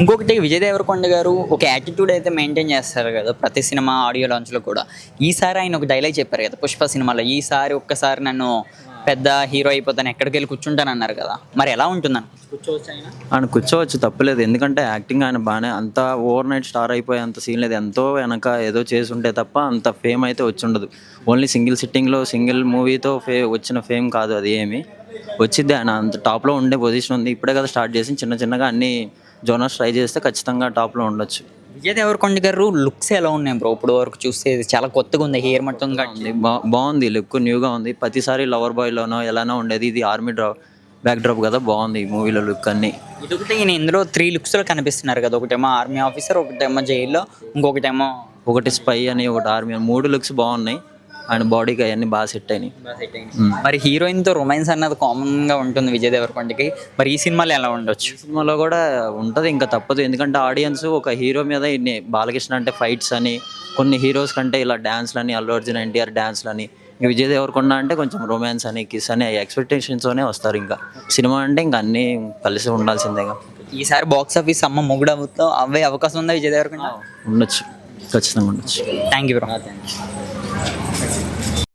ఇంకొకటి విజయ్ దేవరకొండ గారు ఒక యాటిట్యూడ్ అయితే మెయింటైన్ చేస్తారు కదా ప్రతి సినిమా ఆడియో లాంచ్లో కూడా. ఈసారి ఆయన ఒక డైలాగ్ చెప్పారు కదా పుష్ప సినిమాలో ఈసారి ఒక్కసారి నన్ను పెద్ద హీరో అయిపోతాను ఎక్కడికి వెళ్ళి కూర్చుంటాను అన్నారు కదా. మరి ఎలా ఉంటుందని కూర్చోవచ్చు ఆయన. ఆయన కూర్చోవచ్చు తప్పలేదు. ఎందుకంటే యాక్టింగ్ ఆయన బాగానే అంత ఓవర్ నైట్ స్టార్ అయిపోయే అంత సీన్ లేదు. ఎంతో వెనక ఏదో చేసి ఉంటే తప్ప అంత ఫేమ్ అయితే వచ్చి ఉండదు. ఓన్లీ సింగిల్ సిట్టింగ్లో సింగిల్ మూవీతో ఫే వచ్చిన ఫేమ్ కాదు అది ఏమి. వచ్చింది ఆయన అంత టాప్లో ఉండే పొజిషన్ ఉంది. ఇప్పుడే కదా స్టార్ట్ చేసి చిన్న చిన్నగా అన్ని జోనర్స్ ట్రై చేస్తే ఖచ్చితంగా టాప్లో ఉండొచ్చు. విజయ్ దేవరకొండ గారు లుక్స్ ఎలా ఉన్నాయి బ్రో? ఇప్పుడు వరకు చూస్తే ఇది చాలా కొత్తగా ఉంది హెయిర్ మొత్తం బాగుంది లుక్ న్యూగా ఉంది. ప్రతిసారి లవర్ బాయ్లోనో ఎలానో ఉండేది. ఇది ఆర్మీ డ్రా బ్యాక్ డ్రాప్ కదా బాగుంది ఈ మూవీలో లుక్ అన్నీ. ఇదొకటి ఈయన ఇందులో త్రీ లుక్స్లో కనిపిస్తున్నారు కదా ఒకటేమో ఆర్మీ ఆఫీసర్ ఒకటేమో జైల్లో ఇంకొకటేమో ఒకటి స్పై అని ఒకటి ఆర్మీ. మూడు లుక్స్ బాగున్నాయి. ఆయన బాడీకి అవన్నీ బాగా సెట్ అయినాయి. మరి హీరోయిన్తో రొమాన్స్ అన్నది కామన్గా ఉంటుంది విజయ్ దేవరకొండకి. మరి ఈ సినిమాలో ఎలా ఉండొచ్చు? ఈ సినిమాలో కూడా ఉంటుంది ఇంకా తప్పదు. ఎందుకంటే ఆడియన్స్ ఒక హీరో మీద ఇన్ని బాలకృష్ణ అంటే ఫైట్స్ అని కొన్ని హీరోస్ కంటే ఇలా డాన్స్లు అని అల్లు అర్జున్ ఎన్టీఆర్ డాన్స్లు అని ఇంక విజయ్ దేవరకొండ అంటే కొంచెం రొమాన్స్ అని కిస్ అని ఎక్స్పెక్టేషన్స్తోనే వస్తారు ఇంకా. సినిమా అంటే ఇంకా అన్నీ కలిసి ఉండాల్సిందేగా ఈసారి బాక్స్ ఆఫీస్ అమ్మ మొగుడు అవ్వే అవకాశం ఉందా విజయ్ దేవరకొండ? ఉండొచ్చు. ఖచ్చితంగా ఉండొచ్చు. Thank you bro